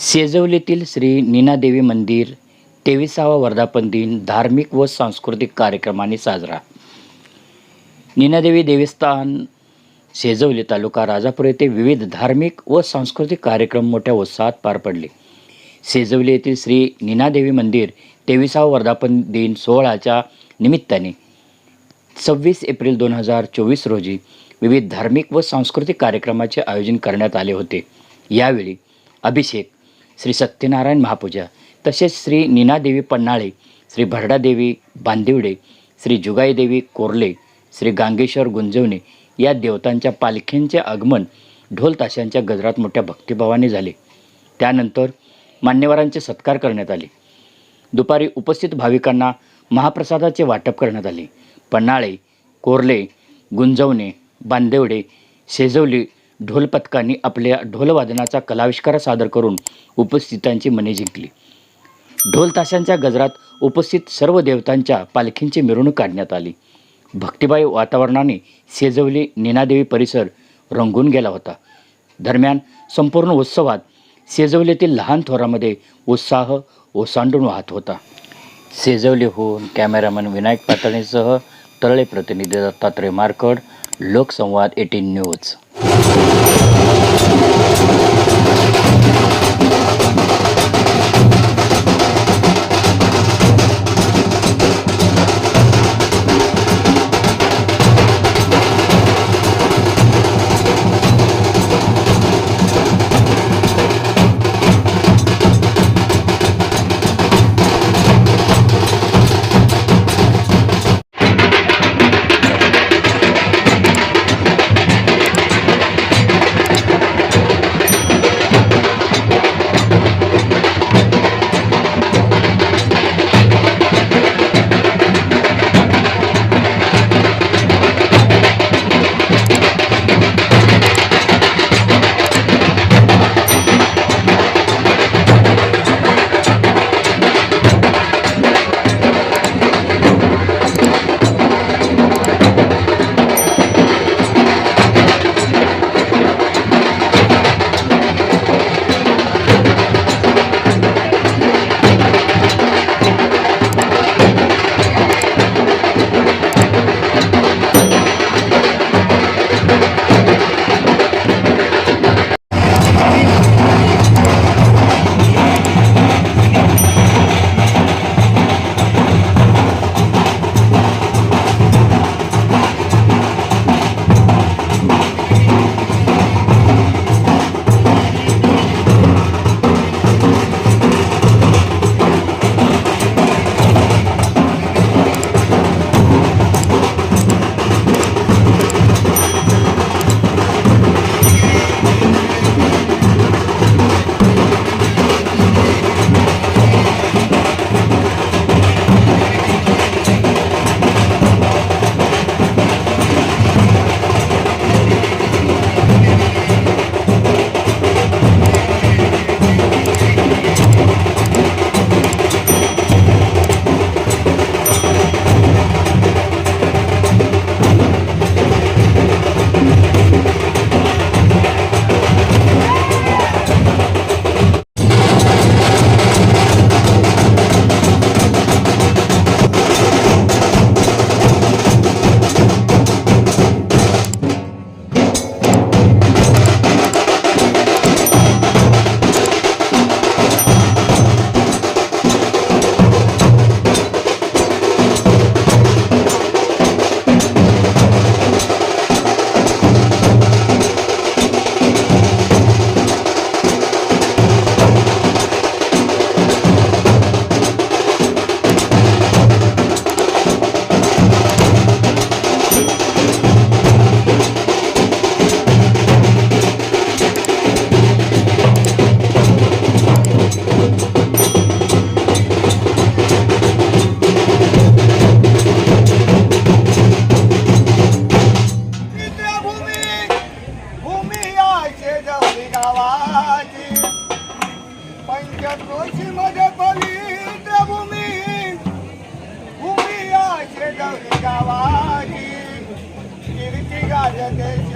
सेजवलीतील श्री नीनादेवी मंदिर तेविसावा वर्धापन दिन धार्मिक व सांस्कृतिक कार्यक्रमाने साजरा. नीनादेवी देवस्थान शेजवली तालुका राजापूर येथे विविध धार्मिक व सांस्कृतिक कार्यक्रम मोठ्या उत्साहात पार पडले. शेजवली येथील श्री नीनादेवी मंदिर तेविसावा वर्धापन दिन सोहळ्याच्या निमित्ताने सव्वीस एप्रिल दोन हजार चोवीस रोजी विविध धार्मिक व सांस्कृतिक कार्यक्रमाचे आयोजन करण्यात आले होते. यावेळी अभिषेक श्री सत्यनारायण महापूजा. तसेच श्री नीनादेवी पन्हाळे श्री भरडादेवी बांदिवडे श्री जुगाईदेवी कोर्ले श्री गांगेश्वर गुंजवणे या देवतांच्या पालखींचे आगमन ढोल ताशांच्या गजरात मोठ्या भक्तिभावाने झाले. त्यानंतर मान्यवरांचे सत्कार करण्यात आले. दुपारी उपस्थित भाविकांना महाप्रसादाचे वाटप करण्यात आले. पन्हाळे कोर्ले गुंजवणे बांदेवडे शेजवली ढोलपथकांनी आपल्या ढोलवादनाचा कलाविष्कार सादर करून उपस्थितांची मने जिंकली. ढोल ताशांच्या गजरात उपस्थित सर्व देवतांच्या पालखींची मिरवणूक काढण्यात आली. भक्तिबाई वातावरणाने सेजवली नीनादेवी परिसर रंगून गेला होता. दरम्यान संपूर्ण उत्सवात सेजवलीतील लहान थोरामध्ये उत्साह ओसांडून वाहत होता. सेजवलीहून कॅमेरामन विनायक पातळीसह तळळे प्रतिनिधी Dattatray Markad Loksamvad eighteen news. Thank you. Ayan guys.